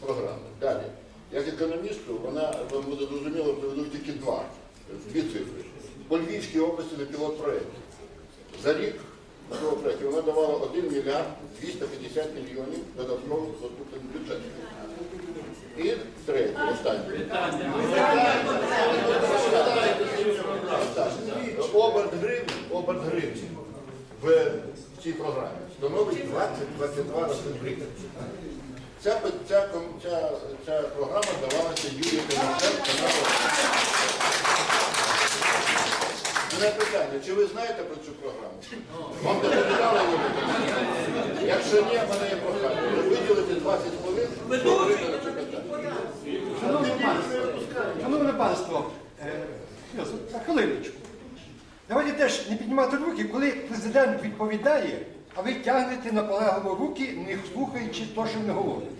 програми. Далі. Як економісту, вона вам буде зрозуміло, приведу тільки два, дві цифри. По Львівській області на пілот проєкт. За рік на вона давала 1 мільярд 250 мільйонів додаткових доступних бюджетів. І третє, останнє. Оберт гривень, оберт гривень в цій програмі становить 20-22 рази в рік. Ця, ця, ця, ця програма давалася Юрію Тимошенко на. Мене питання, чи ви знаєте про цю програму? Вам доповідали ви? Якщо ні, в мене є прохання. Виділити 20 хвилин, говорити на це питання. Шановне панство, шановне панство, е, на хвилиночку. Давайте теж не піднімати руки, коли президент відповідає, а ви тягнете наполегливо руки, не слухаючи те, що не говорить.